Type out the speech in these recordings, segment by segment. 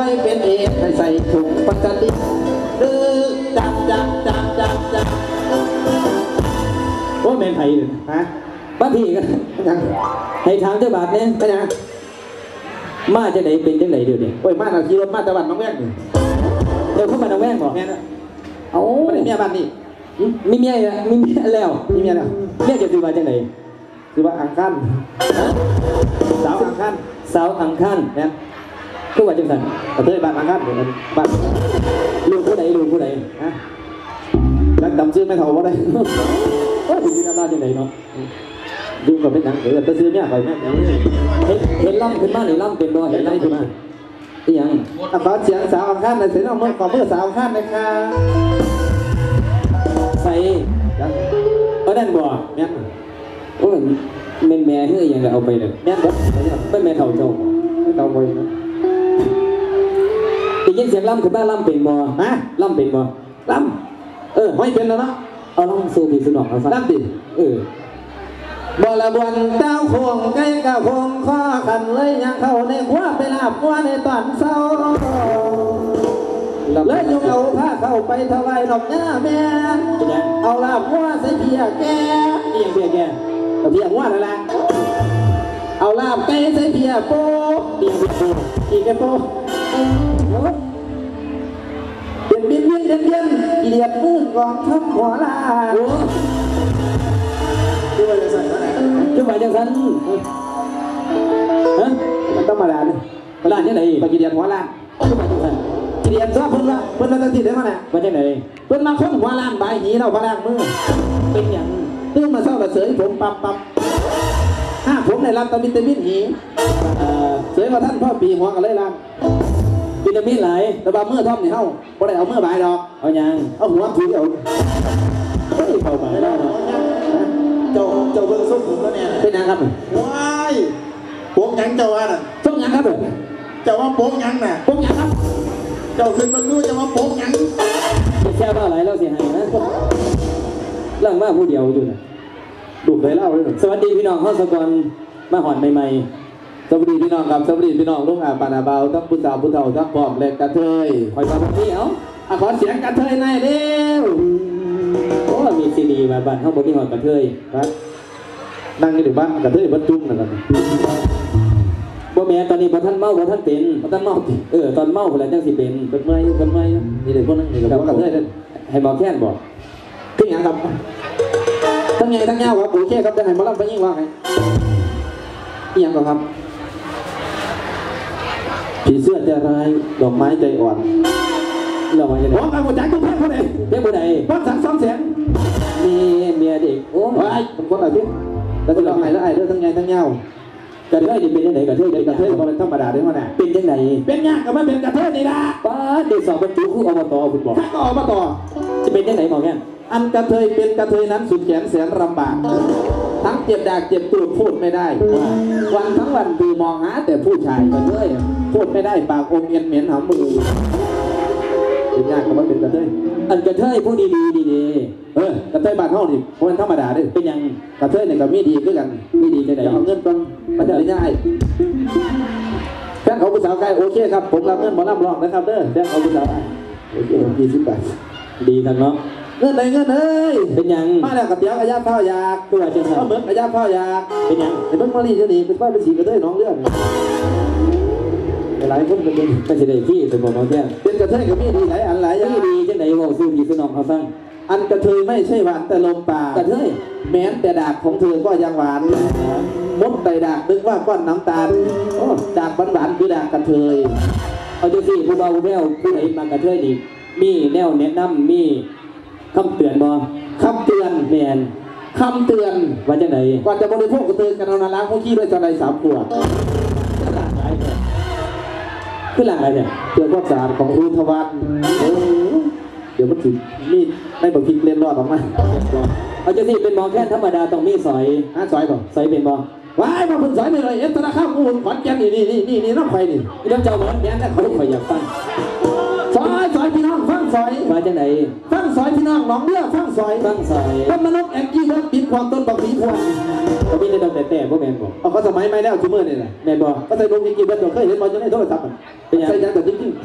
ว้เป็นเอกให้ใส่ถุงพลาสติกหรือจับจับจับจับจับโอ้แม่นไผเลยฮะบ้านพี่กันไม่ยังให้ถามเจ้าบาทเนี่ยไม่ยังมาจะไหนเป็นจังไหนเดี๋ยวนี้โอ้ยมาหน่อยขี่รถมาตะวันน้องแว่นนี่เดี๋ยวเข้ามาทางแว่งบอกแม่นะเอาไม่ได้เมียบ้านนี่มีเมียอีกแล้วมีเมียแล้วมีเมียแล้วเมียจะซื้อมาจังไหนคือว่าอังคันฮะสาวอังคันสาวอังคารแม่น คือว่าจังสันกระเทยบ้านอังคันเดี๋ยวมันบ้านลูกผู้ใดลูกผู้ใดฮะรักดำซื้อไม่เท่าว่าได้โอ้ยคุณจะน่าจังไหนเนาะยุ่งกับเป็นหนังเออแต่ซื้อเนี่ยไปแม่ยังไม่เห็นเห็นล่ำขึ้นมาหรือล่ำเป็นบ่เห็นล่ำขึ้นมาอีหยังอะขอเสียงสาวอังคันในอยเสียงเอามือขอมือสาวอังคันเลยค่ะใส่ยังเอานั่นบ่แม่นโอ้ยแม่นแม่เฮ้ยยังจะเอาไปเลยแม่นเด้อไปเนี่ยเป็นแม่เฒ่าเจ้าไม่ต้องไปนะได้ ยินเสียงล่ำขึ้นมาล่ำเป็นบ่ฮะล่ำเป็นบ่ลเออำไม่เป็นแล้วเนาะเอาล่ำสู่พี่สุนอกเอาฟังลำติเออบ่ละบวนเต้าโคงไก่กะโคงข้อกันเลยยังเข้าในครัวไปลาบกัวในตอนเช้าล่ำเลยยงเอาผ้าเข้าไปถวายดอกหญ้าแม่เป็นยังเอาลาบกัวใส่เพียแกนี่ยังเพียแกเอาเพียงัวนั่นแหละเอาลาบไก่ใส่เพียโปนี่ยังเพียโกอีกแกโปเป็นบินบิน เดียนเดียนเกียดมือกองทัพหัวลาโอ้ด้วยจะใส่อะไรจุ๊บไปจังสันฮะมันต้องมาลาเนี่ยร้านที่ไหนไปกินเดียนหัวลานจุ๊บไปจังสันกินเดียนซะเพิ่นละเพิ่นละตั้งที่ได้มาเนี่ยมาจากไหนเพิ่นมาค้นหัวลานใบายหีเราพะลางมือเป็นหยังตื่นมาเศร้าละเสยผมปั๊บปั๊บห้าผมในรับตะมินตะมินหีเอ่อเสยมาท่านพ่อปีหัวกันเลยลาน วิตามินหลายแต่ว่าเมื่อท่อมนี่เฮาบ่ได้เอาเมื่อบายดอก เอาหยังเอาหัวถือเอาเฮ้ยเข้ามาแล้วเนาะเจ้าเจ้าเบิ่งส้มผมแล้วเนี่ยเป็นยังครับว้ายโป๊กหยังเจ้าว่าน่ะช่วงยังครับเจ้าว่าโป๊กหยังน่ะช่วงยังครับ เจ้าขึ้นมาดูเจ้าว่าโป๊กหยังแค่ว่าอะไรเราเสียหายนะหลังมาผู้เดียวอยู่นะดูเคยเล่าเลยหนึ่งสวัสดีพี่น้องข้าวสกรมาหอนใหม่ สวัสดีพี่น้องครับสวัสดีพี่น้องลุงอาปานาเบาทั้งผู้สาวผู้เฒ่าทั้งปอบและกระเทยๆคอยมาวันนี้เอ้าอะขอเสียงกระเทยหน่อยเร็วโอ้มีซีดีมาบ้านข้างบนที่หอดกระเทยครับนั่งอยู่บ้านกระเทยบัดจุ้มนะครับบ่แม่นตอนนี้บ่ท่านเมาบ่ท่านเป็นมาตั้งนอกดิเออตอนเมาคนละจังสิเป็นเป็นเมื่อยอยู่เป็นเมื่อยอยู่นี่เด็กคนนึงนี่กับกระเทยนั่นให้บอกแค่นบอกขึ้นยังครับทั้งใหญ่ทั้งยาวครับโอเคครับจะให้หมาลับไปยิ่งว่าไงอีหยังก่อนครับ ผีเสื้อใจร้ายดอกไม้ใจอ่อนเราว่าจะโอ้ได้ยหัวใจกูเพ่งคนไหนเด็กผู้ใดบ้านสังสองแสนมีเมียเด็กโอ้โอ้ยมันคนอะไรที่แล้วจะลองไหนแล้วไอ้เรื่องทั้งใหญ่ทั้งยาวกระเทยนี่เป็นจังไดกระเทยเป็เป็นนกกระระเทเทยยบ่เป็นธรรมดาเด้อมาน่ะเป็นจังไดเป็นยากก็ไม่เป็นกระเทยนี่ละป้าเด็กสอบบรรจุคืออบตคุณบอกถ้าก็ออกมาต่อจะเป็นจังไดหมอแค่นอันกระเทยเป็นกระเทยนั้นสุดแขนแสนลำบากทั้งเจ็บดากเจ็บตูดพูดไม่ได้ วันทั้งวันคือมองหาแต่ผู้ชายกระเทยพูดไม่ได้ปากอมเอียนเหม็นหอมมือเป็นยากก็ไม่เป็นกระเทยอันกระเทยผู้ดีดีดีดีเออกระเทยบ้านเฮานี่เพราะมันธรรมดาเด้อเป็นหยังกระเทยเนี่ยก็มีดีคือกันไม่ดีจังไดเดี๋ยวเอาเงินก่อนมันจะได้ง่ายแฟนเขาผู้สาวไกลโอเคครับผมรับเงินหมอลำรองนะครับเด้อแฟนเขาผู้สาวไกลโอเคยี่สิบบาทดีทันเนาะ เงินไหนเงินเอ้ยเป็นหยังมาแล้วกับเตี๋ยวกระยาข้าวยากคือว่าจังเอาซั่นเหมือนกระยาข้าวยากเป็นหยังไอ้เบิ่งมาลีจะหนีเป็นป้าเป็นสีกระเทยน้องเรื่องหลายคนเป็นก็สิได้ที่สมบอกหมอแค่นเป็นกระเทยก็มีดีหลายอันหลายอย่างดีดีจังไดเว้าสู่พี่สู่น้องเขาฟังอันกระเทยไม่ใช่หวานแต่ลมปากกระเทยแม้แต่ดากของเธอก็ยังหวานมดไตดากนึกว่าก้อนน้ำตาลโอ้ดากหวานๆคือดากกระเทยเอาจังซี่ผู้เบาผู้แว่วผู้ใดมากระเทยนี่มีแนวแนะนำมี คำเตือนบ่คำเตือนแม่นคำเตือนว่าจังไดก่อนจะบริโภคกระเตือนกันเอานาล้างพวกขี้ด้วยจะไรสามขวดคือหลังอะไรเนี่ยเพื่อความสะอาดของรูทวันเออเดี๋ยวมันถึงมีดไม่บดพริกเล่นรอดออกมาเอาจังซี่เป็นหมอแค่นธรรมดาต้องมีสอยอะซอยก่อนสอยเป็นบ่ว้ายมาเพิ่งสอยนี่เลยเอสธนาคารอุ่นขอนแก่นนี่นี่นี่นี่นี่น้ำไฟนี่พี่น้องเจ้าเหมือนแม่นนะเขาข่อยอยากฟัง ซอยซอยพี่น้องฟังซอยว่าจังไหนฟังซอยพี่น้องน้องเลือฟังซอยตั้งใส่ต้นมนุษย์แองกี้เลิฟปิดความต้นบักผีพวงก็มีแต่ดอกแต่แต่พวกแมนบอกเอาเขาสมัยไม่แล้วชูมือนี่แหละแมนบอกก็ใส่ลงจริงๆเบิร์ดเคยเห็นบอลอยู่ในโทรศัพท์มันเป็นยังใส่ยังแต่จริงๆ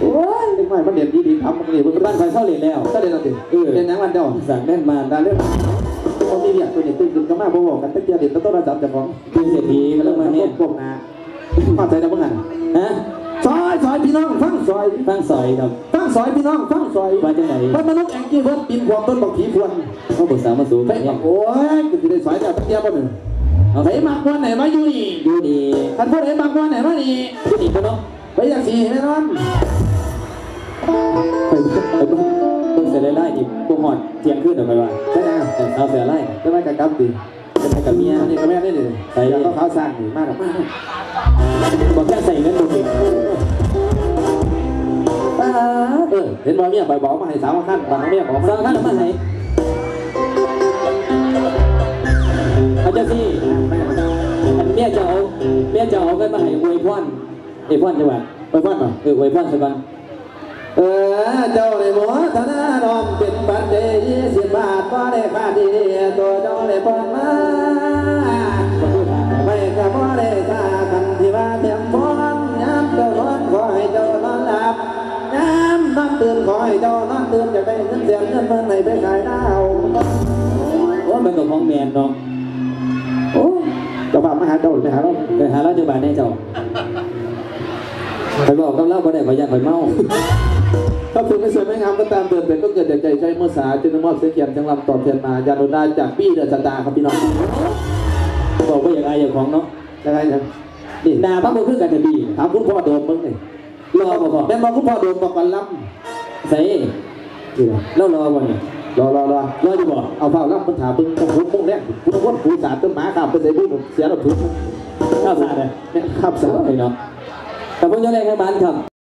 โอ้ยเด็กใหม่มันเด่นดีๆทำมันนี่มันบ้านคอยเข้าเรียนแล้วก็เด่นเอาสิเออเด่นยังวันเดียวสั่งแม่นมาดาเรื่องเขามีเรียกตัวนี้ตื่นขึ้นก็มาบอกกันตั้งแต่เด็กตั้งต้นระดับจากของเป็นเศรษฐีก็เริ่มมาเนี่ยพวกนามาใจนะพวกนั้นฮะ ซอยซอยพี่น้องฟังซอยตั้งซอยครับฟังซอยพี่น้องฟังซอยว่าจังไหนต้นมนุษย์แองกี้เบิร์ดปินความต้นบักผีพวงเขาปรึกษามาสู่ไปเนี่ยโอ้ยก็จะได้ซอยแต่ตั้งแต่บ่หนึ่งเอาไหนไปมากกว่าไหนมาอยู่นี่ดูดีท่านพูดไหนมากกว่าไหนมานี่ดูดีก็เนาะไปอย่างสี่แน่นอนไปไปเบิ่งเบิ่งเสียไล่ๆดิพวกหอดเที่ยงขึ้นเดี๋ยวไปว่าใช่ไหมแต่เอาเสียไล่จะไม่กับกับดีจะไปกับเมียอันนี้ก็แม่ได้เลยใส่แล้วก็เขาสร้างนี่มากมากบอกแค่ใส่เงินดูดิ ป้าเออเห็นบ่เมียใบบอกมาให้สาวมาขั้นบางเมียของสร้างท่านเอามาให้เอาเจ้าที่อันเมียจะเอาเมียจะเอาเงินมาให้อวยพรอวยพรจังหวะไปฟังหน่อยเอออวยพรสักวันเออเจ้าในหมอธนาดอมเป็นปัจเจยี่สิบบาทก็ได้ค่าดีตัวเจ้าได้พอ ตื่นขอให้เจ้านอนตื่นจะได้เงินเสียเงินเมื่อไหร่ไปขายดาวโอ้มันก็ของแมนเนาะโอ้เจ้าบ่าวมาหาเจ้าไปหาเราไปหาราชบาลให้เจ้าไปบอกกับเล่าบ่ได้ขอยันขอยเมาถ้าคุณไม่สวยไม่งามก็ตามเดินเป็นก็เกิดจากใจใช้เมื่อสาจึงมอบเสียเกียรติจังลำตอบแทนมายาโนดาจากปี้เดอะสตาร์ครับพี่น้องบอกว่าอย่างไรอย่างของเนาะยังไงนะนี่นาพระบุคือกันจะดีถามคุณพ่อโดมมึงนี่รอบ่พอแม่บอกคุณพ่อโดมบอกกันล้ ใส่ดูแล้วรอวันนี้รอรอรอรออยู่บ่เอาเฝ้ารับปัญหาเบิ่งต้องหุบมึงแรกคุณพ้นผูสารต้นหมาข้ามไปใส่บุ้งเสียเราถูกข้าวสารเลยข้าวสารเลยเนาะแต่พวกยอดแรงให้มันครับ